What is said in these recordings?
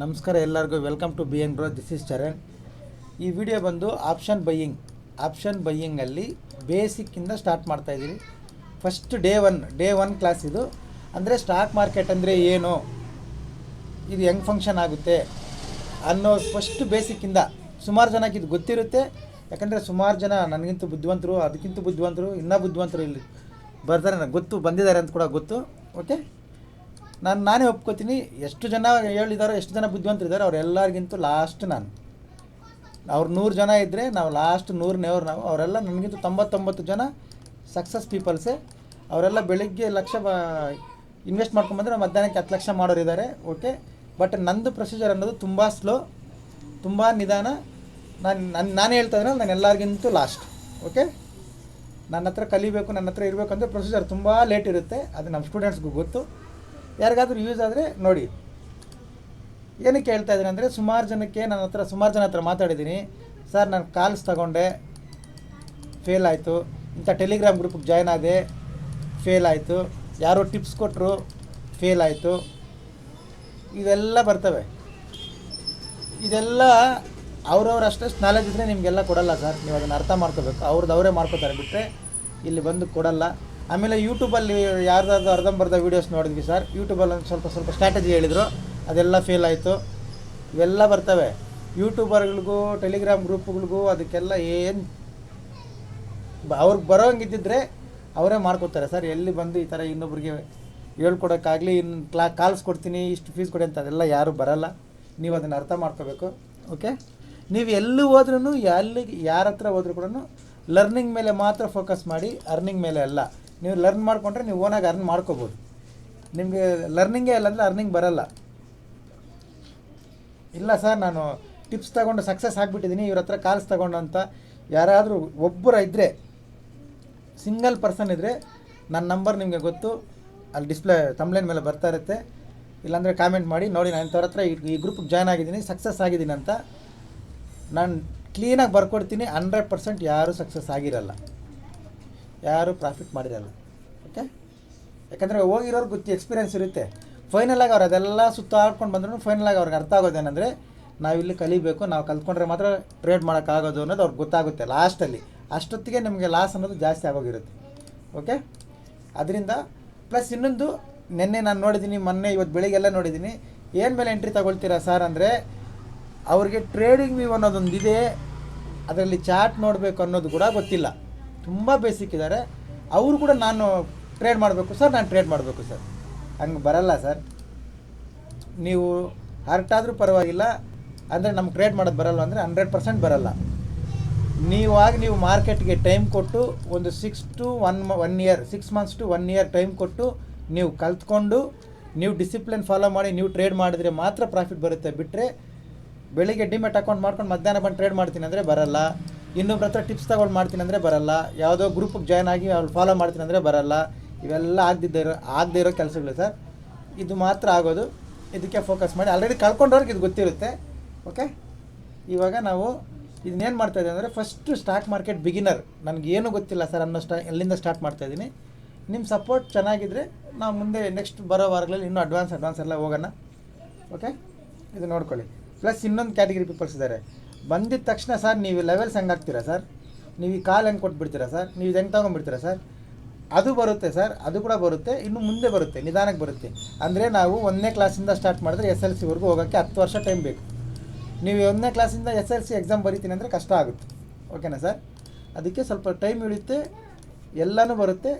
ನಮಸ್ಕಾರ ಎಲ್ಲರಿಗೂ. Welcome to B N grow this is Charan ಈ ವಿಡಿಯೋ ಬಂದು ಆಪ್ಷನ್ ಬೈಯಿಂಗ್ ಆಪ್ಷನ್ ಬೈಯಿಂಗಲ್ಲಿ ಬೇಸಿಕ್ಕಿಂದ ಸ್ಟಾರ್ಟ್ ಮಾಡ್ತಾ ಇದ್ದೀವಿ first day one day one class ಇದು. ಅಂದರೆ ಸ್ಟಾಕ್ ಮಾರ್ಕೆಟ್ ಅಂದರೆ ಏನು? ಇದು ಹೆಂಗೆ ಫಂಕ್ಷನ್ ಆಗುತ್ತೆ? ಅನ್ನೋ ಫಸ್ಟ್ ಬೇಸಿಕ್ಕಿಂದ ಸುಮಾರು ಜನಕ್ಕೆ ಇದು ಗೊತ್ತಿರುತ್ತೆ. ಯಾಕಂದರೆ ಸುಮಾರು ಜನ ನನಗಿಂತ ಬುದ್ಧಿವಂತರು, ಅದಕ್ಕಿಂತ ಬುದ್ಧಿವಂತರು, ಇನ್ನೂ ಬುದ್ಧಿವಂತರು ಇಲ್ಲಿ ಬರ್ತಾರೆ. ಗೊತ್ತು, ಬಂದಿದ್ದಾರೆ ಅಂತ ಕೂಡ ಗೊತ್ತು. ಓಕೆ ನಾನು, ನಾನೇ ಒಪ್ಕೋತೀನಿ, ಎಷ್ಟು ಜನ ಹೇಳಿದಾರೋ, ಎಷ್ಟು ಜನ ಬುದ್ಧಿವಂತರಿದ್ದಾರೆ ಅವರೆಲ್ಲರಿಗಿಂತೂ ಲಾಸ್ಟ್ ನಾನು. ಅವ್ರು ನೂರು ಜನ ಇದ್ದರೆ ನಾವು ಲಾಸ್ಟ್ ನೂರನೇವ್ರು ನಾವು. ಅವರೆಲ್ಲ ನನಗಿಂತ ತೊಂಬತ್ತೊಂಬತ್ತು ಜನ ಸಕ್ಸಸ್ ಪೀಪಲ್ಸೇ ಅವರೆಲ್ಲ ಬೆಳಿಗ್ಗೆ ಲಕ್ಷ ಬ ಇನ್ವೆಸ್ಟ್ ಮಾಡ್ಕೊಂಬಂದ್ರೆ ಮಧ್ಯಾಹ್ನಕ್ಕೆ ಹತ್ತು ಲಕ್ಷ ಮಾಡೋರಿದ್ದಾರೆ ಓಕೆ ಬಟ್ ನಂದು ಪ್ರೊಸೀಜರ್ ಅನ್ನೋದು ತುಂಬ ಸ್ಲೋ ತುಂಬ ನಿಧಾನ. ನಾನು ನಾನು, ನಾನೇ ಹೇಳ್ತಾ ಇದ್ದೀನಿ ನಾನು ಎಲ್ಲರಿಗಿಂತೂ ಲಾಸ್ಟ್ ಓಕೆ ನನ್ನ ಹತ್ರ ಕಲಿಬೇಕು ನನ್ನ ಹತ್ರ ಇರಬೇಕು ಅಂದರೆ ಪ್ರೊಸೀಜರ್ ತುಂಬ ಲೇಟ್ ಇರುತ್ತೆ. ಅದು ನಮ್ಮ ಸ್ಟೂಡೆಂಟ್ಸ್ಗೂ ಗೊತ್ತು. ಯಾರಿಗಾದ್ರೂ ಯೂಸ್ ಆದರೆ ನೋಡಿ. ಏನಕ್ಕೆ ಹೇಳ್ತಾ ಇದ್ದೀನಿ ಅಂದರೆ ಸುಮಾರು ಜನಕ್ಕೆ ನನ್ನ ಹತ್ರ, ಸುಮಾರು ಜನ ಹತ್ರ ಮಾತಾಡಿದ್ದೀನಿ. ಸರ್, ನಾನು ಕಾಲ್ಸ್ ತಗೊಂಡೆ. ಫೇಲ್ ಆಯಿತು. ಇಂಥ ಟೆಲಿಗ್ರಾಮ್ ಗ್ರೂಪಿಗೆ ಜಾಯ್ನ್ ಆದೆ. ಫೇಲ್ ಆಯಿತು. ಯಾರೋ ಟಿಪ್ಸ್ ಕೊಟ್ಟರು ಫೇಲ್ ಆಯಿತು. ಇವೆಲ್ಲ ಬರ್ತವೆ. ಇದೆಲ್ಲ ಅವ್ರವ್ರ ಅಷ್ಟಷ್ಟು ನಾಲೆಜ್ ಇದ್ದರೆ ನಿಮಗೆಲ್ಲ ಕೊಡಲ್ಲ ಸರ್. ನೀವು ಅದನ್ನು ಅರ್ಥ ಮಾಡ್ಕೋಬೇಕು. ಅವ್ರದ್ದು ಅವರೇ ಮಾಡ್ಕೋತಾರೆ ಬಿಟ್ಟರೆ ಇಲ್ಲಿ ಬಂದು ಕೊಡಲ್ಲ. ಆಮೇಲೆ ಯೂಟ್ಯೂಬಲ್ಲಿ ಯಾರ್ದಾದ್ರು ಅರ್ಧಂಬರ್ಧ ವೀಡಿಯೋಸ್ ನೋಡಿದ್ವಿ ಸರ್ ಯೂಟ್ಯೂಬಲ್ಲಿ ಒಂದು ಸ್ವಲ್ಪ ಸ್ವಲ್ಪ ಸ್ಟ್ರಾಟಜಿ ಹೇಳಿದರು. ಅದೆಲ್ಲ ಫೇಲ್ ಆಯಿತು. ಇವೆಲ್ಲ ಬರ್ತವೆ. ಯೂಟ್ಯೂಬರ್ಗಳಿಗೂ ಟೆಲಿಗ್ರಾಮ್ ಗ್ರೂಪ್ಗಳಿಗೂ ಅದಕ್ಕೆಲ್ಲ ಏನು ಅವ್ರಿಗೆ ಬರೋಂಗಿದ್ದಿದ್ರೆ ಅವರೇ ಮಾಡ್ಕೋತಾರೆ ಸರ್ ಎಲ್ಲಿ ಬಂದು ಈ ಥರ ಇನ್ನೊಬ್ರಿಗೆ ಹೇಳ್ಕೊಡೋಕ್ಕಾಗಲಿ ಇನ್ನು ಕ್ಲಾ ಕಾಲ್ಸ್ ಕೊಡ್ತೀನಿ, ಇಷ್ಟು ಫೀಸ್ ಕೊಡಿ ಅಂತ ಅದೆಲ್ಲ ಯಾರು ಬರಲ್ಲ. ನೀವು ಅದನ್ನು ಅರ್ಥ ಮಾಡ್ಕೋಬೇಕು. ಓಕೆ ನೀವು ಎಲ್ಲಿ ಹೋದ್ರೂ ಎಲ್ಲಿಗೆ ಯಾರ ಹತ್ರ ಹೋದ್ರೂ ಕೂಡ ಲರ್ನಿಂಗ್ ಮೇಲೆ ಮಾತ್ರ ಫೋಕಸ್ ಮಾಡಿ ಅರ್ನಿಂಗ್ ಮೇಲೆ ಅಲ್ಲ. ನೀವು ಲರ್ನ್ ಮಾಡಿಕೊಂಡ್ರೆ ನೀವು ಓನಾಗಿ ಅರ್ನ್ ಮಾಡ್ಕೋಬೋದು. ನಿಮಗೆ ಲರ್ನಿಂಗೇ ಇಲ್ಲ ಅಂದರೆ ಅರ್ನಿಂಗ್ ಬರಲ್ಲ. ಇಲ್ಲ ಸರ್ ನಾನು ಟಿಪ್ಸ್ ತಗೊಂಡು ಸಕ್ಸಸ್ ಆಗಿಬಿಟ್ಟಿದ್ದೀನಿ ಇವ್ರ ಹತ್ರ ಕಾಲ್ಸ್ ತಗೊಂಡಂತ ಯಾರಾದರೂ ಒಬ್ಬರ ಇದ್ದರೆ ಸಿಂಗಲ್ ಪರ್ಸನ್ ಇದ್ದರೆ ನನ್ನ ನಂಬರ್ ನಿಮಗೆ ಗೊತ್ತು. ಅಲ್ಲಿ ಡಿಸ್ಪ್ಲೇ ತಮ್ಲೈನ್ ಮೇಲೆ ಬರ್ತಾ ಇರುತ್ತೆ. ಇಲ್ಲಾಂದರೆ ಕಾಮೆಂಟ್ ಮಾಡಿ, ನೋಡಿ ನಾನು ಇಂಥವ್ರ ಹತ್ರ ಈ- ಗ್ರೂಪಿಗೆ ಜಾಯ್ನ್ ಆಗಿದ್ದೀನಿ ಸಕ್ಸಸ್ ಆಗಿದ್ದೀನಿ ಅಂತ. ನಾನು ಕ್ಲೀನಾಗಿ ಬರ್ಕೊಡ್ತೀನಿ ಹಂಡ್ರೆಡ್ ಪರ್ಸೆಂಟ್ ಯಾರೂ ಸಕ್ಸಸ್ ಆಗಿರಲ್ಲ. ಯಾರೂ ಪ್ರಾಫಿಟ್ ಮಾಡಿರಲ್ಲ. ಓಕೆ ಯಾಕಂದರೆ ಹೋಗಿರೋರು ಗೊತ್ತಿ ಎಕ್ಸ್ಪೀರಿಯನ್ಸ್ ಇರುತ್ತೆ. ಫೈನಲಾಗಿ ಅವ್ರು ಅದೆಲ್ಲ ಸುತ್ತಾಡ್ಕೊಂಡು ಬಂದ್ರು ಫೈನಲಾಗಿ ಅವ್ರಿಗೆ ಅರ್ಥ ಆಗೋದೇನೆಂದರೆ ನಾವಿಲ್ಲಿ ಕಲಿಬೇಕು, ನಾವು ಕಲ್ತ್ಕೊಂಡ್ರೆ ಮಾತ್ರ ಟ್ರೇಡ್ ಮಾಡೋಕ್ಕಾಗೋದು ಅನ್ನೋದು ಅವ್ರಿಗೆ ಗೊತ್ತಾಗುತ್ತೆ ಲಾಸ್ಟಲ್ಲಿ ಅಷ್ಟೊತ್ತಿಗೆ ನಿಮಗೆ ಲಾಸ್ ಅನ್ನೋದು ಜಾಸ್ತಿ ಆಗೋಗಿರುತ್ತೆ. ಓಕೆ ಅದರಿಂದ ಪ್ಲಸ್ ಇನ್ನೊಂದು, ನಿನ್ನೆ ನಾನು ನೋಡಿದ್ದೀನಿ ಮೊನ್ನೆ ಇವತ್ತು ಬೆಳಿಗ್ಗೆಲ್ಲ ನೋಡಿದ್ದೀನಿ ಏನು ಮೇಲೆ ಎಂಟ್ರಿ ತಗೊಳ್ತೀರಾ ಸರ್ ಅಂದರೆ, ಅವ್ರಿಗೆ ಟ್ರೇಡಿಂಗ್ ವ್ಯೂ ಅನ್ನೋದೊಂದು ಇದೆ ಅದರಲ್ಲಿ ಚಾಟ್ ನೋಡಬೇಕು ಅನ್ನೋದು ಕೂಡ ಗೊತ್ತಿಲ್ಲ. ತುಂಬ ಬೇಸಿಕ್ ಇದ್ದಾರೆ ಅವರು ಕೂಡ ನಾನು ಟ್ರೇಡ್ ಮಾಡಬೇಕು ಸರ್ ನಾನು ಟ್ರೇಡ್ ಮಾಡಬೇಕು ಸರ್ ಹಂಗೆ ಬರಲ್ಲ ಸರ್ ನೀವು ಹರ್ಟಾದರೂ ಪರವಾಗಿಲ್ಲ, ಅಂದರೆ ನಮ್ಗೆ ಟ್ರೇಡ್ ಮಾಡೋದು ಬರಲ್ಲ ಅಂದರೆ ಹಂಡ್ರೆಡ್ ಪರ್ಸೆಂಟ್ ಬರಲ್ಲ. ನೀವಾಗ ನೀವು ಮಾರ್ಕೆಟ್ಗೆ ಟೈಮ್ ಕೊಟ್ಟು ಒಂದು six to one one year six months to one year time ಕೊಟ್ಟು ನೀವು ಕಲ್ತ್ಕೊಂಡು, ನೀವು ಡಿಸಿಪ್ಲಿನ್ ಫಾಲೋ ಮಾಡಿ, ನೀವು ಟ್ರೇಡ್ ಮಾಡಿದ್ರೆ ಮಾತ್ರ ಪ್ರಾಫಿಟ್ ಬರುತ್ತೆ. ಬಿಟ್ಟರೆ ಬೆಳಿಗ್ಗೆ ಡಿಮೆಟ್ ಅಕೌಂಟ್ ಮಾಡ್ಕೊಂಡು ಮಧ್ಯಾಹ್ನ ಬಂದು ಟ್ರೇಡ್ ಮಾಡ್ತೀನಿ ಅಂದರೆ ಬರಲ್ಲ. ಇನ್ನೊಬ್ರ ಹತ್ರ ಟಿಪ್ಸ್ ತಗೊಂಡು ಮಾಡ್ತೀನಿ ಅಂದರೆ ಬರಲ್ಲ. ಯಾವುದೋ ಗ್ರೂಪಿಗೆ ಜಾಯ್ನ್ ಆಗಿ ಅವ್ರು ಫಾಲೋ ಮಾಡ್ತೀನಿ ಅಂದರೆ ಬರಲ್ಲ. ಇವೆಲ್ಲ ಆಗದಿದ್ದೇ ಇರೋ ಆಗದೇ ಇರೋ ಕೆಲಸಗಳು ಸರ್. ಇದು ಮಾತ್ರ ಆಗೋದು. ಇದಕ್ಕೆ ಫೋಕಸ್ ಮಾಡಿ. ಆಲ್ರೆಡಿ ಕಳ್ಕೊಂಡವ್ರಿಗೆ ಇದು ಗೊತ್ತಿರುತ್ತೆ. ಓಕೆ ಇವಾಗ ನಾವು ಇದನ್ನೇನು ಮಾಡ್ತಾ ಇದ್ದೀವಿ ಅಂದರೆ ಫಸ್ಟು ಸ್ಟಾಕ್ ಮಾರ್ಕೆಟ್ ಬಿಗಿನರ್ ನನಗೆ ಏನೂ ಗೊತ್ತಿಲ್ಲ ಸರ್ ಅನ್ನೋ ಸ್ಟಾ ಎಲ್ಲಿಂದ ಸ್ಟಾರ್ಟ್ ಮಾಡ್ತಾ ಇದ್ದೀನಿ. ನಿಮ್ಮ ಸಪೋರ್ಟ್ ಚೆನ್ನಾಗಿದ್ದರೆ ನಾವು ಮುಂದೆ ನೆಕ್ಸ್ಟ್ ಬರೋ ವಾರಗಳಲ್ಲಿ ಇನ್ನೂ ಅಡ್ವಾನ್ಸ್ ಅಡ್ವಾನ್ಸ್ ಎಲ್ಲ ಹೋಗೋಣ. ಓಕೆ ಇದು ನೋಡ್ಕೊಳ್ಳಿ. ಪ್ಲಸ್ ಇನ್ನೊಂದು ಕ್ಯಾಟಗರಿ ಪೀಪಲ್ಸ್ ಇದ್ದಾರೆ ಬಂದಿದ ತಕ್ಷಣ ಸರ್, ನೀವು ಲೆವೆಲ್ಸ್ ಹೆಂಗೆ ಹಾಕ್ತೀರಾ ಸರ್? ನೀವು ಈ ಕಾಲು ಹೆಂಗೆ ಕೊಟ್ಬಿಡ್ತೀರಾ ಸರ್? ನೀವು ಇದು ಹೆಂಗೆ ತೊಗೊಂಡ್ಬಿಡ್ತೀರಾ ಸರ್? ಅದು ಬರುತ್ತೆ ಸರ್, ಅದು ಕೂಡ ಬರುತ್ತೆ, ಇನ್ನು ಮುಂದೆ ಬರುತ್ತೆ, ನಿಧಾನಕ್ಕೆ ಬರುತ್ತೆ. ಅಂದರೆ ನಾವು ಒಂದನೇ ಕ್ಲಾಸಿಂದ ಸ್ಟಾರ್ಟ್ ಮಾಡಿದ್ರೆ ಎಸ್ ಎಲ್ ಸಿವರೆಗೂ ಹೋಗೋಕ್ಕೆ ಹತ್ತು ವರ್ಷ ಟೈಮ್ ಬೇಕು. ನೀವು ಒಂದನೇ ಕ್ಲಾಸಿಂದ ಎಸ್ ಎಲ್ ಸಿ ಎಕ್ಸಾಮ್ ಬರಿತೀನಿ ಅಂದರೆ ಕಷ್ಟ ಆಗುತ್ತೆ. ಓಕೆನಾ ಸರ್? ಅದಕ್ಕೆ ಸ್ವಲ್ಪ ಟೈಮ್ ಉಳಿಯುತ್ತೆ ಎಲ್ಲನೂ ಬರುತ್ತೆ.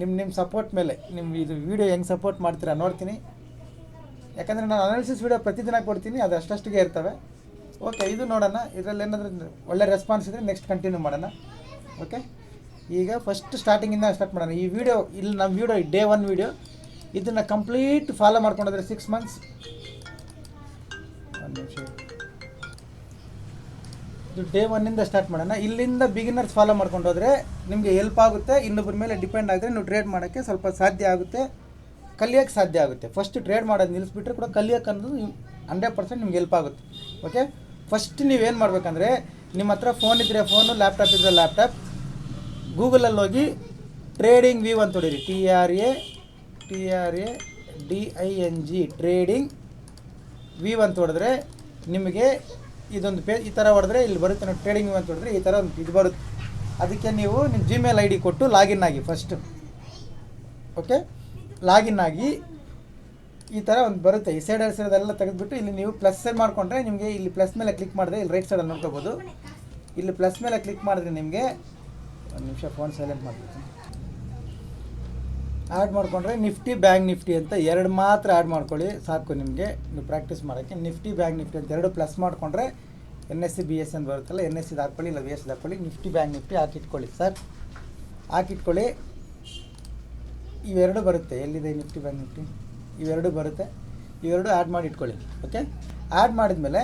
ನಿಮ್ಮ ನಿಮ್ಮ ಸಪೋರ್ಟ್ ಮೇಲೆ ನಿಮ್ಮ ಇದು ವೀಡಿಯೋ ಹೆಂಗೆ ಸಪೋರ್ಟ್ ಮಾಡ್ತೀರಾ ನೋಡ್ತೀನಿ. ಯಾಕಂದರೆ ನಾನು ಅನಾಲಿಸಿಸ್ ವೀಡಿಯೋ ಪ್ರತಿದಿನ ಕೊಡ್ತೀನಿ, ಅದು ಅಷ್ಟಷ್ಟಿಗೆ ಇರ್ತವೆ. ಓಕೆ ಇದು ನೋಡೋಣ. ಇದರಲ್ಲಿ ಏನಾದರೂ ಒಳ್ಳೆ ರೆಸ್ಪಾನ್ಸ್ ಇದ್ದರೆ ನೆಕ್ಸ್ಟ್ ಕಂಟಿನ್ಯೂ ಮಾಡೋಣ. ಓಕೆ ಈಗ ಫಸ್ಟ್ ಸ್ಟಾರ್ಟಿಂಗಿಂದ ಸ್ಟಾರ್ಟ್ ಮಾಡೋಣ. ಈ ವಿಡಿಯೋ ಇಲ್ಲಿ ನಮ್ಮ ವಿಡಿಯೋ ಡೇ ಒನ್ ವಿಡಿಯೋ ಇದನ್ನು ಕಂಪ್ಲೀಟ್ ಫಾಲೋ ಮಾಡ್ಕೊಂಡೋದ್ರೆ ಸಿಕ್ಸ್ ಮಂತ್ಸ್ ಒಂದು ನಿಮಿಷ. ಇದು ಡೇ ಒನ್ನಿಂದ ಸ್ಟಾರ್ಟ್ ಮಾಡೋಣ. ಇಲ್ಲಿಂದ ಬಿಗಿನರ್ಸ್ ಫಾಲೋ ಮಾಡ್ಕೊಂಡೋದ್ರೆ ನಿಮಗೆ ಹೆಲ್ಪ್ ಆಗುತ್ತೆ. ಇನ್ನೊಬ್ಬರ ಮೇಲೆ ಡಿಪೆಂಡ್ ಆದರೆ ನೀವು ಟ್ರೇಡ್ ಮಾಡೋಕ್ಕೆ ಸ್ವಲ್ಪ ಸಾಧ್ಯ ಆಗುತ್ತೆ. ಕಲಿಯೋಕ್ಕೆ ಸಾಧ್ಯ ಆಗುತ್ತೆ. ಫಸ್ಟ್ ಟ್ರೇಡ್ ಮಾಡೋದು ನಿಲ್ಲಿಸ್ಬಿಟ್ರೆ ಕೂಡ ಕಲಿಯೋಕ್ಕೆ ಅನ್ನೋದು ಹಂಡ್ರೆಡ್ ಪರ್ಸೆಂಟ್ ನಿಮ್ಗೆ ಹೆಲ್ಪ್ ಆಗುತ್ತೆ. ಓಕೆ ಫಸ್ಟ್ ನೀವೇನು ಮಾಡಬೇಕಂದ್ರೆ, ನಿಮ್ಮ ಹತ್ರ ಫೋನ್ ಇದ್ದರೆ ಫೋನು ಲ್ಯಾಪ್ಟಾಪ್ ಇದ್ದರೆ ಲ್ಯಾಪ್ಟಾಪ್ ಗೂಗಲಲ್ಲಿ ಹೋಗಿ ಟ್ರೇಡಿಂಗ್ ವ್ಯೂ ಅಂತ ಹೊಡೀರಿ. T R A T R A D I N G trading view ಅಂತ ಹೊಡೆದ್ರೆ ನಿಮಗೆ ಇದೊಂದು ಪೇ, ಈ ಥರ ಹೊಡೆದ್ರೆ ಇಲ್ಲಿ ಬರುತ್ತೆ ನೋಡಿ ಟ್ರೇಡಿಂಗ್ ಅಂತ ಹೊಡೆದ್ರೆ ಈ ಥರ ಒಂದು ಇದು ಬರುತ್ತೆ. ಅದಕ್ಕೆ ನೀವು ನಿಮ್ಮ ಜಿಮೇಲ್ ಐ ಡಿ ಕೊಟ್ಟು ಲಾಗಿನ್ ಆಗಿ ಫಸ್ಟು ಓಕೆ ಲಾಗಿನ್ ಆಗಿ ಈ ಥರ ಒಂದು ಬರುತ್ತೆ. ಈ ಸೈಡ್ ಸೈಡೆಲ್ಲ ತೆಗೆದುಬಿಟ್ಟು ಇಲ್ಲಿ ನೀವು ಪ್ಲಸ್ ಸೈಡ್ ಮಾಡಿಕೊಂಡ್ರೆ ನಿಮಗೆ ಇಲ್ಲಿ ಪ್ಲಸ್ ಮೇಲೆ ಕ್ಲಿಕ್ ಮಾಡಿದ್ರೆ ಇಲ್ಲಿ ರೈಟ್ ಸೈಡಲ್ಲಿ ನೋಡ್ಕೋಬೋದು. ಇಲ್ಲಿ ಪ್ಲಸ್ ಮೇಲೆ ಕ್ಲಿಕ್ ಮಾಡಿದ್ರೆ ನಿಮಗೆ ಒಂದು ನಿಮಿಷ ಫೋನ್ ಸೈಲೆಂಟ್ ಮಾಡ್ತೀನಿ ಆ್ಯಡ್ ಮಾಡಿಕೊಂಡ್ರೆ ನಿಫ್ಟಿ ಬ್ಯಾಂಕ್ ನಿಫ್ಟಿ ಅಂತ ಎರಡು ಮಾತ್ರ ಆ್ಯಡ್ ಮಾಡ್ಕೊಳ್ಳಿ. ಸಾಕು ನಿಮಗೆ. ನೀವು ಪ್ರಾಕ್ಟೀಸ್ ಮಾಡೋಕ್ಕೆ ನಿಫ್ಟಿ ಬ್ಯಾಂಕ್ ನಿಫ್ಟಿ ಅಂತ ಎರಡು ಪ್ಲಸ್ ಮಾಡಿಕೊಂಡ್ರೆ N S C B S ಅಂತ ಬರುತ್ತಲ್ಲ ಎನ್ ಎಸ್ ಸಿದು ಹಾಕ್ಕೊಳ್ಳಿ, ಇಲ್ಲ ಬಿ ಎಸ್ ಹಾಕ್ಕೊಳ್ಳಿ ನಿಫ್ಟಿ ಬ್ಯಾಂಕ್ ನಿಫ್ಟಿ ಹಾಕಿಟ್ಕೊಳ್ಳಿ ಸರ್ ಹಾಕಿಟ್ಕೊಳ್ಳಿ. ಇವೆರಡು ಬರುತ್ತೆ. ಎಲ್ಲಿದೆ ನಿಫ್ಟಿ ಬ್ಯಾಂಕ್ ನಿಫ್ಟಿ ಇವೆರಡು ಬರುತ್ತೆ. ಇವೆರಡು ಆ್ಯಡ್ ಮಾಡಿ ಇಟ್ಕೊಳ್ಳಿ. ಓಕೆ ಆ್ಯಡ್ ಮಾಡಿದ್ಮೇಲೆ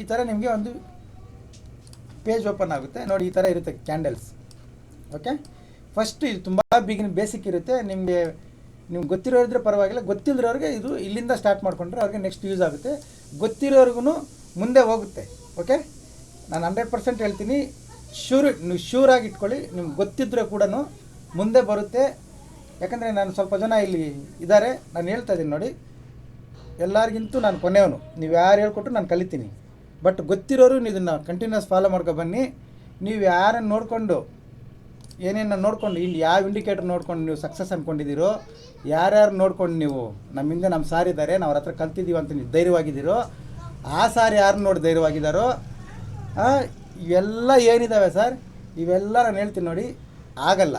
ಈ ಥರ ನಿಮಗೆ ಒಂದು ಪೇಜ್ ಓಪನ್ ಆಗುತ್ತೆ. ನೋಡಿ ಈ ಥರ ಇರುತ್ತೆ ಕ್ಯಾಂಡಲ್ಸ್ ಓಕೆ ಫಸ್ಟ್ ಇದು ತುಂಬ ಬಿಗಿನ್ ಬೇಸಿಕ್ ಇರುತ್ತೆ. ನಿಮಗೆ, ನಿಮ್ಗೆ ಗೊತ್ತಿರೋರಿದ್ರೆ ಪರವಾಗಿಲ್ಲ. ಗೊತ್ತಿಲ್ಲದ್ರವ್ರಿಗೆ ಇದು ಇಲ್ಲಿಂದ ಸ್ಟಾರ್ಟ್ ಮಾಡಿಕೊಂಡ್ರೆ ಅವ್ರಿಗೆ ನೆಕ್ಸ್ಟ್ ಯೂಸ್ ಆಗುತ್ತೆ. ಗೊತ್ತಿರೋರ್ಗು ಮುಂದೆ ಹೋಗುತ್ತೆ. ಓಕೆ ನಾನು ಹಂಡ್ರೆಡ್ ಪರ್ಸೆಂಟ್ ಹೇಳ್ತೀನಿ. ಶೂರ್, ನೀವು ಶ್ಯೂರಾಗಿ ಇಟ್ಕೊಳ್ಳಿ. ನಿಮ್ಗೆ ಗೊತ್ತಿದ್ರೆ ಕೂಡ ಮುಂದೆ ಬರುತ್ತೆ. ಯಾಕಂದರೆ ನಾನು ಸ್ವಲ್ಪ ಜನ ಇಲ್ಲಿ ಇದ್ದಾರೆ, ನಾನು ಹೇಳ್ತಾ ಇದ್ದೀನಿ ನೋಡಿ. ಎಲ್ಲರಿಗಿಂತೂ ನಾನು ಕೊನೆಯವನು. ನೀವು ಯಾರು ಹೇಳ್ಕೊಟ್ರು ನಾನು ಕಲಿತೀನಿ. ಬಟ್ ಗೊತ್ತಿರೋರು ನೀವು ಇದನ್ನು ಕಂಟಿನ್ಯೂಸ್ ಫಾಲೋ ಮಾಡ್ಕೊ ಬನ್ನಿ. ನೀವು ಯಾರನ್ನು ನೋಡಿಕೊಂಡು ಏನೇನು ನೋಡಿಕೊಂಡು, ಇಲ್ಲಿ ಯಾವ ಇಂಡಿಕೇಟರ್ ನೋಡ್ಕೊಂಡು ನೀವು ಸಕ್ಸಸ್ ಅಂದ್ಕೊಂಡಿದ್ದೀರೋ ಯಾರ್ಯಾರು ನೋಡ್ಕೊಂಡು ನೀವು ನಮ್ಮಿಂದ ನಮ್ಮ ಸಾರ್ ಇದ್ದಾರೆ, ನಾವು ಅವ್ರ ಹತ್ರ ಕಲ್ತಿದ್ದೀವಿ ಅಂತ ನೀವು ಧೈರ್ಯವಾಗಿದ್ದೀರೋ, ಆ ಸಾರ್ ಯಾರು ನೋಡಿ ಧೈರ್ಯವಾಗಿದ್ದಾರೋ ಇವೆಲ್ಲ ಏನಿದ್ದಾವೆ ಸರ್ ಇವೆಲ್ಲ ನಾನು ಹೇಳ್ತೀನಿ ನೋಡಿ, ಆಗಲ್ಲ.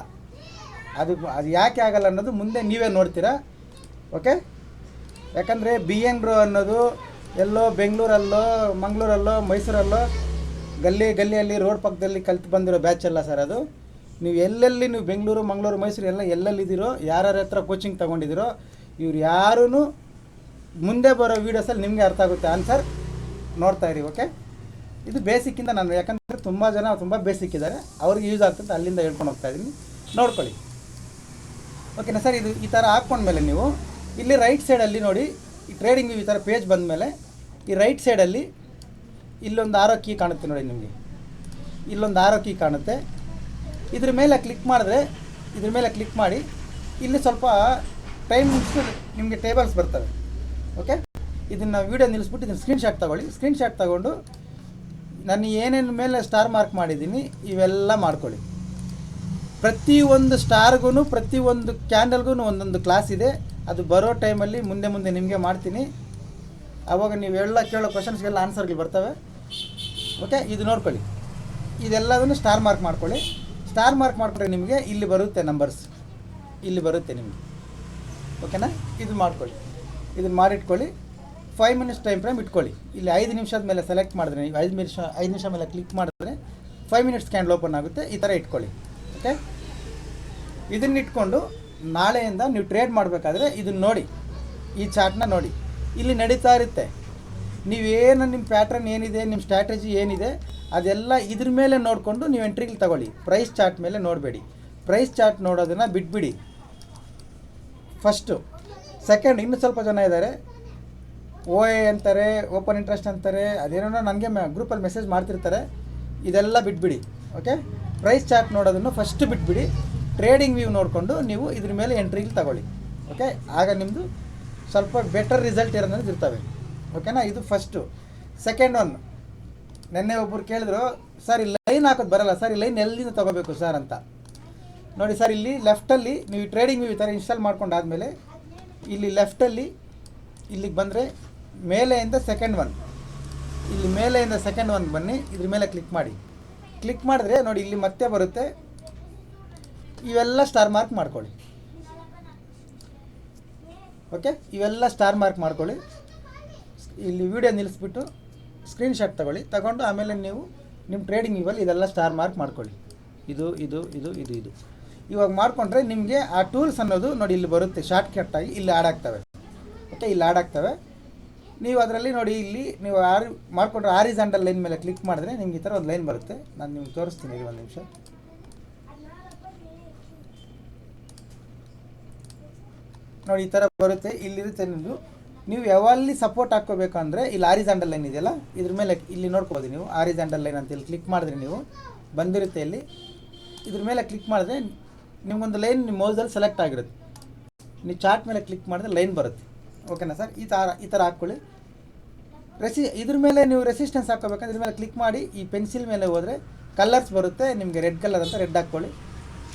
ಅದು ಅದು ಯಾಕೆ ಆಗಲ್ಲ ಅನ್ನೋದು ಮುಂದೆ ನೀವೇ ನೋಡ್ತೀರಾ? ಓಕೆ? ಯಾಕಂದರೆ ಬಿ ಎನ್ ರೋ ಅನ್ನೋದು ಎಲ್ಲೋ ಬೆಂಗಳೂರಲ್ಲೋ, ಮಂಗಳೂರಲ್ಲೋ, ಮೈಸೂರಲ್ಲೋ, ಗಲ್ಲಿ ಗಲ್ಲಿಯಲ್ಲಿ ರೋಡ್ ಪಕ್ಕದಲ್ಲಿ ಕಲ್ತು ಬಂದಿರೋ ಬ್ಯಾಚ್ ಅಲ್ಲ ಸರ್ ಅದು. ನೀವು ಎಲ್ಲೆಲ್ಲಿ ನೀವು ಬೆಂಗಳೂರು, ಮಂಗಳೂರು, ಮೈಸೂರು ಎಲ್ಲ ಎಲ್ಲೆಲ್ಲಿದ್ದೀರೋ, ಯಾರ್ಯಾರ ಹತ್ರ ಕೋಚಿಂಗ್ ತೊಗೊಂಡಿದ್ದೀರೋ, ಇವ್ರು ಯಾರೂ ಮುಂದೆ ಬರೋ ವೀಡಿಯೋಸಲ್ಲಿ ನಿಮಗೆ ಅರ್ಥ ಆಗುತ್ತೆ. ಆನ್ಸರ್ ನೋಡ್ತಾ ಇರಿ, ಓಕೆ? ಇದು ಬೇಸಿಕ್ಕಿಂದ ನಾನು ಯಾಕಂದರೆ ತುಂಬ ಜನ ತುಂಬ ಬೇಸಿಕ್ ಇದ್ದಾರೆ. ಅವ್ರಿಗೆ ಯೂಸ್ ಆಗ್ತದೆ, ಅಲ್ಲಿಂದ ಹೇಳ್ಕೊಂಡು ಹೋಗ್ತಾ ಇದ್ದೀನಿ. ನೋಡ್ಕೊಳ್ಳಿ. ಓಕೆನಾ ಸರ್ ಇದು ಈ ಥರ ಹಾಕ್ಕೊಂಡ್ಮೇಲೆ ನೀವು ಇಲ್ಲಿ ರೈಟ್ ಸೈಡಲ್ಲಿ ನೋಡಿ, ಈ ಟ್ರೇಡಿಂಗ್ ಈ ಥರ ಪೇಜ್ ಬಂದ ಮೇಲೆ ಈ ರೈಟ್ ಸೈಡಲ್ಲಿ ಇಲ್ಲೊಂದು ಆರೋ ಕೀ ಕಾಣುತ್ತೆ ನೋಡಿ ನಿಮಗೆ. ಇಲ್ಲೊಂದು ಆರೋ ಕೀ ಕಾಣುತ್ತೆ. ಇದ್ರ ಮೇಲೆ ಕ್ಲಿಕ್ ಮಾಡಿದ್ರೆ, ಇದ್ರ ಮೇಲೆ ಕ್ಲಿಕ್ ಮಾಡಿ, ಇಲ್ಲಿ ಸ್ವಲ್ಪ ಟೈಮ್ ನಿಮಗೆ ಟೇಬಲ್ಸ್ ಬರ್ತವೆ. ಓಕೆ ಇದನ್ನು ವೀಡಿಯೋ ನಿಲ್ಲಿಸ್ಬಿಟ್ಟು ಇದನ್ನು ಸ್ಕ್ರೀನ್ಶಾಟ್ ತಗೊಳ್ಳಿ. ಸ್ಕ್ರೀನ್ಶಾಟ್ ತಗೊಂಡು ನಾನು ಏನೇನು ಮೇಲೆ ಸ್ಟಾರ್ ಮಾರ್ಕ್ ಮಾಡಿದ್ದೀನಿ, ಇವೆಲ್ಲ ಮಾಡ್ಕೊಳ್ಳಿ. ಪ್ರತಿಯೊಂದು ಸ್ಟಾರ್ಗೂ ಪ್ರತಿಯೊಂದು ಕ್ಯಾಂಡಲ್ಗೂ ಒಂದೊಂದು ಕ್ಲಾಸ್ ಇದೆ. ಅದು ಬರೋ ಟೈಮಲ್ಲಿ ಮುಂದೆ ಮುಂದೆ ನಿಮಗೆ ಮಾಡ್ತೀನಿ. ಆವಾಗ ಎಲ್ಲ ಕೇಳೋ ಕ್ವಶನ್ಸ್ಗೆಲ್ಲ ಆನ್ಸರ್ಗಳು ಬರ್ತವೆ. ಓಕೆ, ಇದು ನೋಡ್ಕೊಳ್ಳಿ. ಇದೆಲ್ಲದನ್ನು ಸ್ಟಾರ್ ಮಾರ್ಕ್ ಮಾಡ್ಕೊಳ್ಳಿ. ಸ್ಟಾರ್ ಮಾರ್ಕ್ ಮಾಡಿಕೊಂಡ್ರೆ ನಿಮಗೆ ಇಲ್ಲಿ ಬರುತ್ತೆ ನಂಬರ್ಸ್. ಇಲ್ಲಿ ಬರುತ್ತೆ ನಿಮಗೆ. ಓಕೆನಾ? ಇದು ಮಾಡ್ಕೊಳ್ಳಿ. ಇದನ್ನು ಮಾಡಿಟ್ಕೊಳ್ಳಿ. ಫೈವ್ ಮಿನಿಟ್ಸ್ ಟೈಮ್ ಫ್ರೇಮ್ ಇಟ್ಕೊಳ್ಳಿ. ಇಲ್ಲಿ ಐದು ನಿಮಿಷದ ಮೇಲೆ ಸೆಲೆಕ್ಟ್ ಮಾಡಿದ್ರೆ ನೀವು ಐದು ನಿಮಿಷ ಐದು ನಿಮಿಷ ಮೇಲೆ ಕ್ಲಿಕ್ ಮಾಡಿದ್ರೆ ಫೈವ್ ಮಿನಿಟ್ಸ್ ಕ್ಯಾಂಡಲ್ ಓಪನ್ ಆಗುತ್ತೆ. ಈ ಥರ ಇಟ್ಕೊಳ್ಳಿ. ಓಕೆ ಇದನ್ನಿಟ್ಕೊಂಡು ನಾಳೆಯಿಂದ ನೀವು ಟ್ರೇಡ್ ಮಾಡಬೇಕಾದ್ರೆ ಇದನ್ನ ನೋಡಿ. ಈ ಚಾರ್ಟ್ನ ನೋಡಿ. ಇಲ್ಲಿ ನಡೀತಾ ಇರುತ್ತೆ. ನೀವೇನು ನಿಮ್ಮ ಪ್ಯಾಟ್ರನ್ ಏನಿದೆ ನಿಮ್ಮ ಸ್ಟ್ರಾಟಜಿ ಏನಿದೆ, ಅದೆಲ್ಲ ಇದ್ರ ಮೇಲೆ ನೋಡಿಕೊಂಡು ನೀವು ಎಂಟ್ರಿಗೆ ತಗೊಳ್ಳಿ. ಪ್ರೈಸ್ ಚಾರ್ಟ್ ಮೇಲೆ ನೋಡಬೇಡಿ. ಪ್ರೈಸ್ ಚಾರ್ಟ್ ನೋಡೋದನ್ನು ಬಿಟ್ಬಿಡಿ. ಫಸ್ಟು ಸೆಕೆಂಡ್ ಇನ್ನೂ ಸ್ವಲ್ಪ ಜನ ಇದ್ದಾರೆ. ಓ ಎ ಅಂತಾರೆ ಓಪನ್ ಇಂಟ್ರೆಸ್ಟ್ ಅಂತಾರೆ, ಅದೇನೋ ನನಗೆ ಗ್ರೂಪಲ್ಲಿ ಮೆಸೇಜ್ ಮಾಡ್ತಿರ್ತಾರೆ. ಇದೆಲ್ಲ ಬಿಟ್ಬಿಡಿ. ಓಕೆ ಪ್ರೈಸ್ ಚಾರ್ಟ್ ನೋಡೋದನ್ನು ಫಸ್ಟ್ ಬಿಟ್ಬಿಡಿ ಟ್ರೇಡಿಂಗ್ ವ್ಯೂ ನೋಡಿಕೊಂಡು ನೀವು ಇದ್ರ ಮೇಲೆ ಎಂಟ್ರಿಗೆ ತಗೊಳ್ಳಿ. ಓಕೆ ಆಗ ನಿಮ್ಮದು ಸ್ವಲ್ಪ ಬೆಟರ್ ರಿಸಲ್ಟ್ ಇರೋದನ್ನು ಇರ್ತವೆ. ಓಕೆನಾ ಇದು ಫಸ್ಟು ಸೆಕೆಂಡ್ ಒನ್ ನಿನ್ನೆ ಒಬ್ಬರು ಕೇಳಿದ್ರು, ಸರ್, ಈ ಲೈನ್ ಹಾಕೋದು ಬರಲ್ಲ. ಸರ್, ಈ ಲೈನ್ ಎಲ್ಲಿಂದ ತೊಗೋಬೇಕು ಸರ್ ಅಂತ? ನೋಡಿ ಸರ್, ಇಲ್ಲಿ ಲೆಫ್ಟಲ್ಲಿ ನೀವು ಟ್ರೇಡಿಂಗ್ ವ್ಯೂ ಈ ಥರ ಇನ್ಸ್ಟಾಲ್ ಮಾಡ್ಕೊಂಡಾದ್ಮೇಲೆ ಇಲ್ಲಿ ಲೆಫ್ಟಲ್ಲಿ ಇಲ್ಲಿಗೆ ಬಂದರೆ ಮೇಲೆಯಿಂದ ಸೆಕೆಂಡ್ ಒನ್ ಇಲ್ಲಿ ಮೇಲೆಯಿಂದ ಸೆಕೆಂಡ್ ಒನ್ ಬನ್ನಿ, ಇದ್ರ ಮೇಲೆ ಕ್ಲಿಕ್ ಮಾಡಿ. ಕ್ಲಿಕ್ ಮಾಡಿದ್ರೆ ನೋಡಿ ಇಲ್ಲಿ ಮತ್ತೆ ಬರುತ್ತೆ. ಇವೆಲ್ಲ ಸ್ಟಾರ್ ಮಾರ್ಕ್ ಮಾಡ್ಕೊಳ್ಳಿ. ಓಕೆ ಇವೆಲ್ಲ ಸ್ಟಾರ್ ಮಾರ್ಕ್ ಮಾಡ್ಕೊಳ್ಳಿ. ಇಲ್ಲಿ ವಿಡಿಯೋ ನಿಲ್ಲಿಸ್ಬಿಟ್ಟು ಸ್ಕ್ರೀನ್ಶಾಟ್ ತಗೊಳ್ಳಿ. ತಗೊಂಡು ಆಮೇಲೆ ನೀವು ನಿಮ್ಮ ಟ್ರೇಡಿಂಗ್ ಇವಲ್ಲಿ ಇದೆಲ್ಲ ಸ್ಟಾರ್ ಮಾರ್ಕ್ ಮಾಡ್ಕೊಳ್ಳಿ. ಇದು ಇದು ಇದು ಇದು ಇದು. ಇವಾಗ ಮಾಡಿಕೊಂಡ್ರೆ ನಿಮಗೆ ಆ ಟೂಲ್ಸ್ ಅನ್ನೋದು ನೋಡಿ ಇಲ್ಲಿ ಬರುತ್ತೆ. ಶಾರ್ಟ್ ಆಗಿ ಇಲ್ಲಿ ಆಡ್ ಆಗ್ತವೆ. ಓಕೆ ಇಲ್ಲಿ ಆಡ್ ಆಗ್ತವೆ. ನೀವು ಅದರಲ್ಲಿ ನೋಡಿ ಇಲ್ಲಿ ನೀವು ಆರಿ ಮಾಡಿಕೊಂಡ್ರೆ ಆರಿಜಾಂಡಲ್ ಲೈನ್ ಮೇಲೆ ಕ್ಲಿಕ್ ಮಾಡಿದ್ರೆ ನಿಮ್ಗೆ ಈ ಥರ ಒಂದು ಲೈನ್ ಬರುತ್ತೆ. ನಾನು ನಿಮ್ಗೆ ತೋರಿಸ್ತೀನಿ ಒಂದು ನಿಮಿಷ. ನೋಡಿ ಈ ಥರ ಬರುತ್ತೆ. ಇಲ್ಲಿರುತ್ತೆ ನಿಮ್ಮದು ನೀವು ಯಾವಲ್ಲಿ ಸಪೋರ್ಟ್ ಹಾಕ್ಕೋಬೇಕಂದ್ರೆ ಇಲ್ಲಿ ಆರಿಜಾಂಡಲ್ ಲೈನ್ ಇದೆಯಲ್ಲ? ಇದ್ರ ಮೇಲೆ ಇಲ್ಲಿ ನೋಡ್ಕೋಬೋದು ನೀವು. ಆರಿಜಾಂಡಲ್ ಲೈನ್ ಅಂತ ಇಲ್ಲಿ ಕ್ಲಿಕ್ ಮಾಡಿದ್ರೆ ನೀವು ಬಂದಿರುತ್ತೆ ಇಲ್ಲಿ. ಇದ್ರ ಮೇಲೆ ಕ್ಲಿಕ್ ಮಾಡಿದ್ರೆ ನಿಮಗೊಂದು ಲೈನ್ ನಿಮ್ಮ ಮೌಸಲ್ಲಿ ಸೆಲೆಕ್ಟ್ ಆಗಿರುತ್ತೆ. ನೀವು ಚಾರ್ಟ್ ಮೇಲೆ ಕ್ಲಿಕ್ ಮಾಡಿದ್ರೆ ಲೈನ್ ಬರುತ್ತೆ. ಓಕೆನಾ ಸರ್ ಈ ಥರ ಈ ಥರ ಹಾಕ್ಕೊಳ್ಳಿ. ರೆಸಿ ಇದ್ರ ಮೇಲೆ ನೀವು ರೆಸಿಸ್ಟೆನ್ಸ್ ಹಾಕೋಬೇಕಂದ್ರೆ ಇದ್ರ ಮೇಲೆ ಕ್ಲಿಕ್ ಮಾಡಿ, ಈ ಪೆನ್ಸಿಲ್ ಮೇಲೆ ಹೋದರೆ ಕಲರ್ಸ್ ಬರುತ್ತೆ, ನಿಮಗೆ ರೆಡ್ ಕಲರ್ ಅಂತ ರೆಡ್ ಹಾಕ್ಕೊಳ್ಳಿ.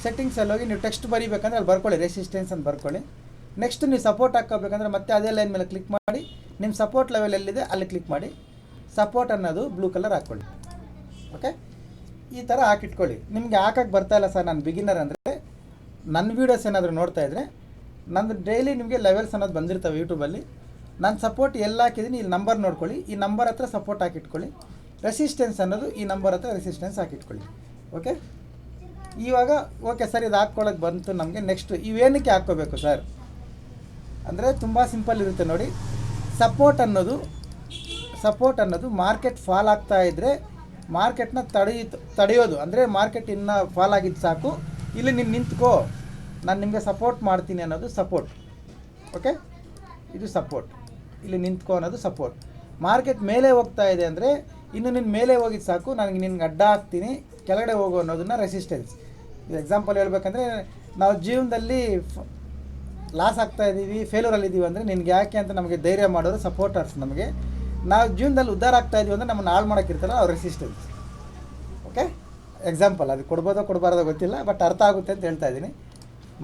ಸೆಟ್ಟಿಂಗ್ಸಲ್ಲಿ ಹೋಗಿ ನೀವು ಟೆಕ್ಸ್ಟ್ ಬರೀಬೇಕಂದ್ರೆ ಅಲ್ಲಿ ಬರ್ಕೊಳ್ಳಿ ರೆಸಿಸ್ಟೆನ್ಸ್ ಅಂತ ಬರ್ಕೊಳ್ಳಿ. ನೆಕ್ಸ್ಟ್ ನೀವು ಸಪೋರ್ಟ್ ಹಾಕೋಬೇಕಂದ್ರೆ ಮತ್ತೆ ಅದೇ ಲೈನ್ ಮೇಲೆ ಕ್ಲಿಕ್ ಮಾಡಿ ನಿಮ್ಮ ಸಪೋರ್ಟ್ ಲೆವೆಲ್ ಎಲ್ಲಿದೆ ಅಲ್ಲಿ ಕ್ಲಿಕ್ ಮಾಡಿ. ಸಪೋರ್ಟ್ ಅನ್ನೋದು ಬ್ಲೂ ಕಲರ್ ಹಾಕ್ಕೊಳ್ಳಿ. ಓಕೆ ಈ ಥರ ಹಾಕಿಟ್ಕೊಳ್ಳಿ. ನಿಮಗೆ ಹಾಕಕ್ಕೆ ಬರ್ತಾ ಇಲ್ಲ ಸರ್ ನಾನು ಬಿಗಿನರ್ ಅಂದರೆ. ನನ್ನ ವೀಡಿಯೋಸ್ ಏನಾದರೂ ನೋಡ್ತಾ ಇದ್ದರೆ ನಂದು ಡೈಲಿ ನಿಮಗೆ ಲೆವೆಲ್ಸ್ ಅನ್ನೋದು ಬಂದಿರ್ತವೆ ಯೂಟ್ಯೂಬಲ್ಲಿ ನಾನು ಸಪೋರ್ಟ್ ಎಲ್ಲ ಹಾಕಿದ್ದೀನಿ ಇಲ್ಲಿ ನಂಬರ್ ನೋಡ್ಕೊಳ್ಳಿ. ಈ ನಂಬರ್ ಹತ್ರ ಸಪೋರ್ಟ್ ಹಾಕಿಟ್ಕೊಳ್ಳಿ. ರೆಸಿಸ್ಟೆನ್ಸ್ ಅನ್ನೋದು ಈ ನಂಬರ್ ಹತ್ರ ರೆಸಿಸ್ಟೆನ್ಸ್ ಹಾಕಿಟ್ಕೊಳ್ಳಿ. ಓಕೆ ಇವಾಗ ಓಕೆ ಸರ್, ಇದು ಹಾಕ್ಕೊಳ್ಳೋಕೆ ಬಂತು ನಮಗೆ. ನೆಕ್ಸ್ಟ್ ಇವೇನಕ್ಕೆ ಹಾಕ್ಕೋಬೇಕು ಸರ್ ಅಂದರೆ ತುಂಬ ಸಿಂಪಲ್ ಇರುತ್ತೆ ನೋಡಿ. ಸಪೋರ್ಟ್ ಅನ್ನೋದು ಸಪೋರ್ಟ್ ಅನ್ನೋದು ಮಾರ್ಕೆಟ್ ಫಾಲ್ ಆಗ್ತಾ ಇದ್ದರೆ ಮಾರ್ಕೆಟ್ನ ತಡೆಯ, ತಡೆಯೋದು. ಅಂದರೆ ಮಾರ್ಕೆಟ್ ಇನ್ನೂ ಫಾಲ್ ಆಗಿದ್ದು ಸಾಕು. ಇಲ್ಲಿ ನೀನು ನಿಂತ್ಕೋ. ನಾನು ನಿಮಗೆ ಸಪೋರ್ಟ್ ಮಾಡ್ತೀನಿ ಅನ್ನೋದು ಸಪೋರ್ಟ್ ಓಕೆ ಇದು ಸಪೋರ್ಟ್ ಇಲ್ಲಿ ನಿಂತ್ಕೋ ಅನ್ನೋದು ಸಪೋರ್ಟ್ ಮಾರ್ಕೆಟ್ ಮೇಲೆ ಹೋಗ್ತಾ ಇದೆ ಅಂದರೆ ಇನ್ನು ನಿನ್ನ ಮೇಲೆ ಹೋಗಿದ್ದು ಸಾಕು ನನಗೆ ನಿನ್ಗೆ ಅಡ್ಡ ಹಾಕ್ತೀನಿ, ಕೆಳಗಡೆ ಹೋಗು ಅನ್ನೋದನ್ನ ರೆಸಿಸ್ಟೆನ್ಸ್ ಇದು ಎಕ್ಸಾಂಪಲ್ ಹೇಳ್ಬೇಕಂದ್ರೆ, ನಾವು ಜೀವನದಲ್ಲಿ ಲಾಸ್ ಆಗ್ತಾ ಇದ್ದೀವಿ ಫೇಲ್ಯೂರಲ್ಲಿ ಇದ್ದೀವಿ ಅಂದರೆ ನಿನ್ಗೆ ಯಾಕೆ ಅಂತ ನಮಗೆ ಧೈರ್ಯ ಮಾಡೋರು ಸಪೋರ್ಟರ್ಸ್ ನಮಗೆ. ನಾವು ಜೀವನದಲ್ಲಿ ಉದ್ಧಾರ ಆಗ್ತಾ ಇದೀವಿ ಅಂದರೆ ನಮ್ಮನ್ನು ಹಾಳು ಮಾಡೋಕ್ಕಿರ್ತಾರಲ್ಲ ಅವ್ರ ರೆಸಿಸ್ಟೆನ್ಸ್ ಓಕೆ ಎಕ್ಸಾಂಪಲ್ ಅದು ಕೊಡ್ಬೋದೋ ಕೊಡಬಾರ್ದೋ ಗೊತ್ತಿಲ್ಲ ಬಟ್ ಅರ್ಥ ಆಗುತ್ತೆ ಅಂತ ಹೇಳ್ತಾ ಇದ್ದೀನಿ.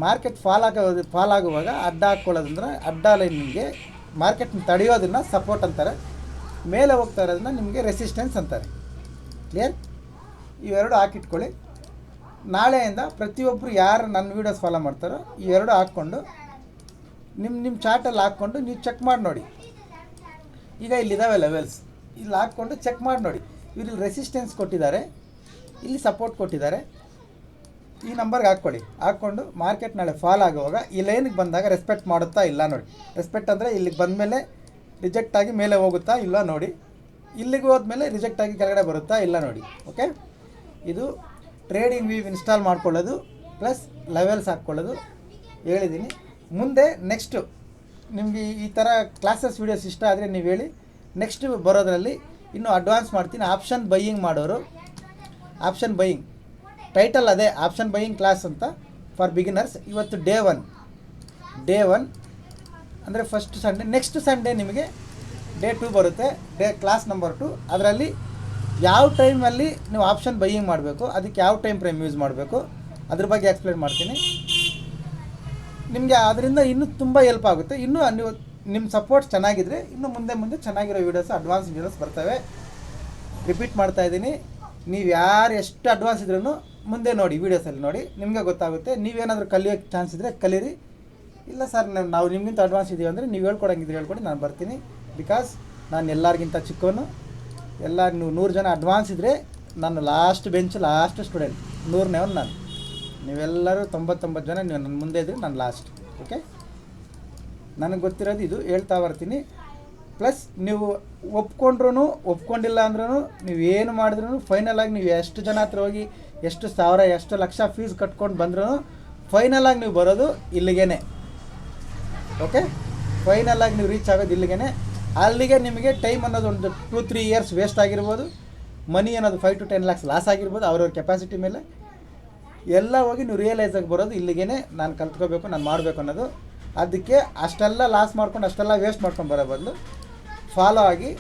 ಮಾರ್ಕೆಟ್ ಫಾಲ್ ಫಾಲಾಗುವಾಗ ಫಾಲ್ ಆಗುವಾಗ ಅಡ್ಡ ಹಾಕ್ಕೊಳ್ಳೋದಂದ್ರೆ ಅಡ್ಡ ಲೈನ್ ನಿಮಗೆ ಮಾರ್ಕೆಟ್ನ ತಡೆಯೋದನ್ನು ಸಪೋರ್ಟ್ ಅಂತಾರೆ. ಮೇಲೆ ಹೋಗ್ತಾ ಇರೋದನ್ನ ನಿಮಗೆ ರೆಸಿಸ್ಟೆನ್ಸ್ ಅಂತಾರೆ. ಕ್ಲಿಯರ್ ಇವೆರಡು ಹಾಕಿಟ್ಕೊಳ್ಳಿ. ನಾಳೆಯಿಂದ ಪ್ರತಿಯೊಬ್ಬರು ಯಾರು ನನ್ನ ವೀಡಿಯೋಸ್ ಫಾಲೋ ಮಾಡ್ತಾರೋ ಇವೆರಡು ಹಾಕ್ಕೊಂಡು ನಿಮ್ಮ ನಿಮ್ಮ ಚಾರ್ಟಲ್ಲಿ ಹಾಕ್ಕೊಂಡು ನೀವು ಚೆಕ್ ಮಾಡಿ ನೋಡಿ. ಈಗ ಇಲ್ಲಿದ್ದಾವೆ ಲೆವೆಲ್ಸ್ ಇಲ್ಲಿ ಹಾಕ್ಕೊಂಡು ಚೆಕ್ ಮಾಡಿ ನೋಡಿ. ಇಲ್ಲಿ ರೆಸಿಸ್ಟೆನ್ಸ್ ಕೊಟ್ಟಿದ್ದಾರೆ. ಇಲ್ಲಿ ಸಪೋರ್ಟ್ ಕೊಟ್ಟಿದ್ದಾರೆ. ಈ ನಂಬರ್ಗೆ ಹಾಕ್ಕೊಳ್ಳಿ. ಹಾಕ್ಕೊಂಡು ಮಾರ್ಕೆಟ್ ನಾಳೆ ಫಾಲ್ ಆಗುವಾಗ ಈ ಲೈನಿಗೆ ಬಂದಾಗ ರೆಸ್ಪೆಕ್ಟ್ ಮಾಡುತ್ತಾ ಇಲ್ಲ ನೋಡಿ. ರೆಸ್ಪೆಕ್ಟ್ ಅಂದರೆ ಇಲ್ಲಿಗೆ ಬಂದಮೇಲೆ ರಿಜೆಕ್ಟ್ ಆಗಿ ಮೇಲೆ ಹೋಗುತ್ತಾ ಇಲ್ಲ ನೋಡಿ. ಇಲ್ಲಿಗೆ ಹೋದ್ಮೇಲೆ ರಿಜೆಕ್ಟ್ ಆಗಿ ಕೆಳಗಡೆ ಬರುತ್ತಾ ಇಲ್ಲ ನೋಡಿ. ಓಕೆ ಇದು ಟ್ರೇಡಿಂಗ್ ವೀವ್ ಇನ್ಸ್ಟಾಲ್ ಮಾಡ್ಕೊಳ್ಳೋದು ಪ್ಲಸ್ ಲೆವೆಲ್ಸ್ ಹಾಕ್ಕೊಳ್ಳೋದು ಹೇಳಿದ್ದೀನಿ ಮುಂದೆ ನೆಕ್ಸ್ಟು ನಿಮಗೆ ಈ ಥರ ಕ್ಲಾಸಸ್ ವೀಡಿಯೋಸ್ ಇಷ್ಟ ಆದರೆ ನೀವು ಹೇಳಿ. ನೆಕ್ಸ್ಟ್ ಬರೋದರಲ್ಲಿ ಇನ್ನೂ ಅಡ್ವಾನ್ಸ್ ಮಾಡ್ತೀನಿ. ಆಪ್ಷನ್ ಬೈಯಿಂಗ್ ಮಾಡೋರು. ಆಪ್ಷನ್ ಬೈಯಿಂಗ್ ಟೈಟಲ್ ಅದೇ ಆಪ್ಷನ್ ಬೈಯಿಂಗ್ ಕ್ಲಾಸ್ ಅಂತ ಫಾರ್ ಬಿಗಿನರ್ಸ್ ಇವತ್ತು ಡೇ ಒನ್ ಡೇ ಒನ್ ಅಂದರೆ ಫಸ್ಟ್ ಸಂಡೇ ನೆಕ್ಸ್ಟ್ ಸಂಡೇ ನಿಮಗೆ ಡೇ ಟು ಬರುತ್ತೆ. ಡೇ ಕ್ಲಾಸ್ ನಂಬರ್ ಟು ಅದರಲ್ಲಿ ಯಾವ ಟೈಮಲ್ಲಿ ನೀವು ಆಪ್ಷನ್ ಬೈಯಿಂಗ್ ಮಾಡಬೇಕು, ಅದಕ್ಕೆ ಯಾವ ಟೈಮ್ ಫ್ರೇಮ್ ಯೂಸ್ ಮಾಡಬೇಕು, ಅದ್ರ ಬಗ್ಗೆ ಎಕ್ಸ್ಪ್ಲೇನ್ ಮಾಡ್ತೀನಿ. ನಿಮಗೆ ಅದರಿಂದ ಇನ್ನೂ ತುಂಬ ಹೆಲ್ಪ್ ಆಗುತ್ತೆ. ಇನ್ನೂ ನೀವು ನಿಮ್ಮ ಸಪೋರ್ಟ್ ಚೆನ್ನಾಗಿದ್ದರೆ ಇನ್ನು ಮುಂದೆ ಮುಂದೆ ಚೆನ್ನಾಗಿರೋ ವೀಡಿಯೋಸ್ ಅಡ್ವಾನ್ಸ್ ವೀಡಿಯೋಸ್ ಬರ್ತವೆ. ರಿಪೀಟ್ ಮಾಡ್ತಾ ಇದ್ದೀನಿ. ನೀವು ಯಾರು ಎಷ್ಟು ಅಡ್ವಾನ್ಸ್ ಇದ್ರೂ ಮುಂದೆ ನೋಡಿ ವೀಡಿಯೋಸಲ್ಲಿ ನೋಡಿ, ನಿಮಗೆ ಗೊತ್ತಾಗುತ್ತೆ. ನೀವೇನಾದರೂ ಕಲಿಯೋಕ್ಕೆ ಚಾನ್ಸ್ ಇದ್ದರೆ ಕಲೀರಿ. ಇಲ್ಲ ಸರ್ ನಾವು ನಿಮಗಿಂತ ಅಡ್ವಾನ್ಸ್ ಇದ್ದೀವಿ ಅಂದರೆ ನೀವು ಹೇಳ್ಕೊಡಂಗಿದ್ರೆ ಹೇಳ್ಕೊಡಿ, ನಾನು ಬರ್ತೀನಿ. ಬಿಕಾಸ್ ನಾನು ಎಲ್ಲರಿಗಿಂತ ಚಿಕ್ಕವನು ಎಲ್ಲ ನೀವು ನೂರು ಜನ ಅಡ್ವಾನ್ಸ್ ಇದ್ದರೆ ನಾನು ಲಾಸ್ಟ್ ಬೆಂಚ್ ಲಾಸ್ಟ್ ಸ್ಟೂಡೆಂಟ್ ನೂರನೇವನು ನಾನು. ನೀವೆಲ್ಲರೂ ತೊಂಬತ್ತೊಂಬತ್ತು ಜನ, ನೀವು ನನ್ನ ಮುಂದೆ ಇದ್ದರೆ ನಾನು ಲಾಸ್ಟ್ ಓಕೆ ನನಗೆ ಗೊತ್ತಿರೋದು ಇದು, ಹೇಳ್ತಾ ಬರ್ತೀನಿ. ಪ್ಲಸ್ ನೀವು ಒಪ್ಕೊಂಡ್ರೂ ಒಪ್ಕೊಂಡಿಲ್ಲ ಅಂದ್ರೂ ನೀವು ಏನು ಮಾಡಿದ್ರೂ ಫೈನಲ್ ಆಗಿ ನೀವು ಎಷ್ಟು ಜನ ಹತ್ರ ಹೋಗಿ ಎಷ್ಟು ಸಾವಿರ, ಎಷ್ಟು ಲಕ್ಷ ಫೀಸ್ ಕಟ್ಕೊಂಡು ಬಂದ್ರೂ ಫೈನಲ್ ಆಗಿ ನೀವು ಬರೋದು ಇಲ್ಲಿಗೇನೆ. ಓಕೆ ಫೈನಲ್ ಆಗಿ ನೀವು ರೀಚ್ ಆಗೋದು ಇಲ್ಲಿಗೇನೆ. ಅಲ್ಲಿಗೆ ನಿಮಗೆ ಟೈಮ್ ಅನ್ನೋದು ಒಂದು ಟೂ ತ್ರೀ ಇಯರ್ಸ್ ವೇಸ್ಟ್ ಆಗಿರ್ಬೋದು. ಮನಿ ಅನ್ನೋದು five to ten lakhs loss ಆಗಿರ್ಬೋದು, ಅವ್ರವ್ರ ಕೆಪಾಸಿಟಿ ಮೇಲೆ. ಎಲ್ಲ ಹೋಗಿ ನೀವು ರಿಯಲೈಸ್ ಆಗಿ ಬರೋದು ಇಲ್ಲಿಗೇನೆ. ನಾನು ಕಲ್ತ್ಕೋಬೇಕು, ನಾನು ಮಾಡಬೇಕು ಅನ್ನೋದು. ಅದಕ್ಕೆ ಅಷ್ಟೆಲ್ಲ ಲಾಸ್ ಮಾಡ್ಕೊಂಡು, ಅಷ್ಟೆಲ್ಲ ವೇಸ್ಟ್ ಮಾಡ್ಕೊಂಡು ಬರೋ ಬದಲು ಫಾಲೋ ಆಗಿ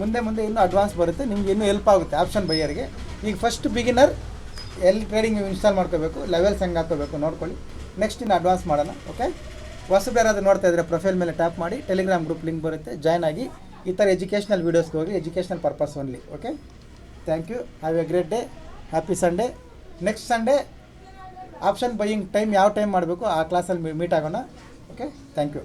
ಮುಂದೆ ಮುಂದೆ ಇನ್ನೂ ಅಡ್ವಾನ್ಸ್ ಬರುತ್ತೆ, ನಿಮ್ಗೆ ಇನ್ನೂ ಹೆಲ್ಪ್ ಆಗುತ್ತೆ ಆಪ್ಷನ್ ಬೈಯರ್ಗೆ ಈಗ ಫಸ್ಟ್ ಬಿಗಿನರ್ ಎಲ್ಲಿ ಟ್ರೇಡಿಂಗ್ ನೀವು ಇನ್ಸ್ಟಾಲ್ ಮಾಡ್ಕೋಬೇಕು ಲೆವೆಲ್ಸ್ ಹೆಂಗೆ ಹಾಕೋಬೇಕು ನೋಡ್ಕೊಳ್ಳಿ. ನೆಕ್ಸ್ಟ್ ಇನ್ನು ಅಡ್ವಾನ್ಸ್ ಮಾಡೋಣ ಓಕೆ ಹೊಸಬೇರೆ ಅದು ನೋಡ್ತಾ ಇದ್ದರೆ ಪ್ರೊಫೈಲ್ ಮೇಲೆ ಟ್ಯಾಪ್ ಮಾಡಿ ಟೆಲಿಗ್ರಾಮ್ ಗ್ರೂಪ್ ಲಿಂಕ್ ಬರುತ್ತೆ ಜಾಯ್ನ್ ಆಗಿ. ಈ ಥರ ಎಜುಕೇಷನಲ್ ವೀಡಿಯೋಸ್ಗೆ ಹೋಗಿ educational purpose only okay thank you have a great day happy Sunday next Sunday option buying time ಯಾವ ಟೈಮ್ ಮಾಡಬೇಕು, ಆ ಕ್ಲಾಸಲ್ಲಿ ಮೀಟ್ ಆಗೋಣ ಓಕೆ ಥ್ಯಾಂಕ್ ಯು